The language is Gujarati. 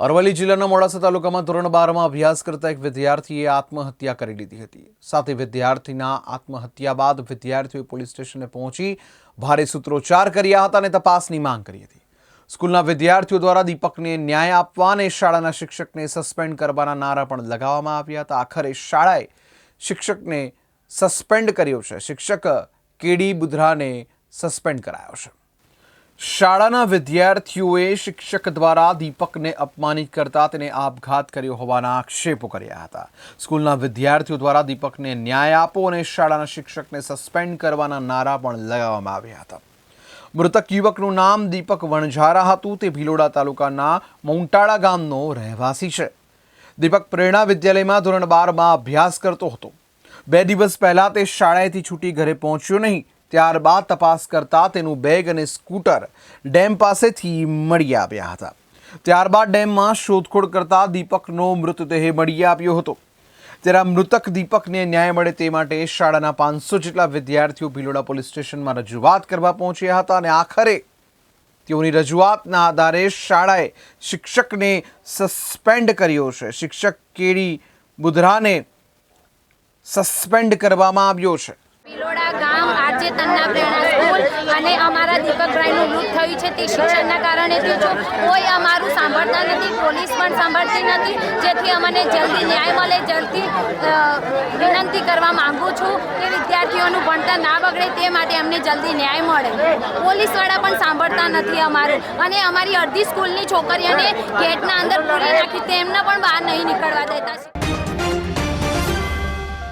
અરવલ્લી જિલ્લાના મોડાસા તાલુકામાં ધોરણ બારમાં અભ્યાસ કરતા એક વિદ્યાર્થીએ આત્મહત્યા કરી લીધી હતી. સાથે વિદ્યાર્થીના આત્મહત્યા બાદ વિદ્યાર્થીઓએ પોલીસ સ્ટેશને પહોંચી ભારે સૂત્રોચ્ચાર કર્યા હતા અને તપાસની માંગ કરી હતી. સ્કૂલના વિદ્યાર્થીઓ દ્વારા દીપકને ન્યાય આપવા અને શાળાના શિક્ષકને સસ્પેન્ડ કરવાના નારા પણ લગાવવામાં આવ્યા હતા. આખરે શાળાએ શિક્ષકને સસ્પેન્ડ કર્યો છે. શિક્ષક કેડી બુધરાને સસ્પેન્ડ કરાયો છે. શાળાના વિદ્યાર્થીઓએ શિક્ષક દ્વારા દીપકને અપમાનિત કરતા તેને આપઘાત કર્યો હોવાના આક્ષેપો કર્યા હતા. સ્કૂલના વિદ્યાર્થીઓ દ્વારા દીપકને ન્યાય આપો અને શાળાના શિક્ષકને સસ્પેન્ડ કરવાના નારા પણ લગાવવામાં આવ્યા હતા. મૃતક યુવકનું નામ દીપક વણઝારા હતું. તે ભિલોડા તાલુકાના મૌંટાળા ગામનો રહેવાસી છે. દીપક પ્રેરણા વિદ્યાલયમાં ધોરણ બારમાં અભ્યાસ કરતો હતો. બે દિવસ પહેલાં તે શાળાએથી છૂટી ઘરે પહોંચ્યો નહીં. ત્યારબાદ તપાસ કરતા તેનું બેગ અને સ્કૂટર ડેમ પાસેથી મળી આવ્યા હતા. ત્યારબાદ ડેમમાં શોધખોળ કરતા દીપકનો મૃતદેહ મળી આવ્યો હતો. ત્યારે મૃતક દીપકને ન્યાય મળે તે માટે શાળાના પાંચસો જેટલા વિદ્યાર્થીઓ ભિલોડા પોલીસ સ્ટેશનમાં રજૂઆત કરવા પહોંચ્યા હતા અને આખરે તેઓની રજૂઆતના આધારે શાળાએ શિક્ષકને સસ્પેન્ડ કર્યો છે. શિક્ષક કેડી બુધરાને સસ્પેન્ડ કરવામાં આવ્યો છે. ભિલોડા ગામ આરજે તન્ના પ્રેરણા સ્કૂલ અને અમારા દીપકભાઈનું મૃત થયું છે તે શિક્ષણના કારણે થયું છે. કોઈ અમારું સાંભળતા નથી, પોલીસ પણ સાંભળતી નથી. જેથી અમને જલ્દી ન્યાય મળે, જલ્દી વિનંતી કરવા માંગુ છું કે વિદ્યાર્થીઓનું ભણતર ના બગડે તે માટે અમને જલ્દી ન્યાય મળે. પોલીસવાળા પણ સાંભળતા નથી અમારું. અને અમારી અડધી સ્કૂલની છોકરીઓને ગેટના અંદર પૂરી નાખી, તેમને પણ બહાર નહીં નીકળવા દેતા.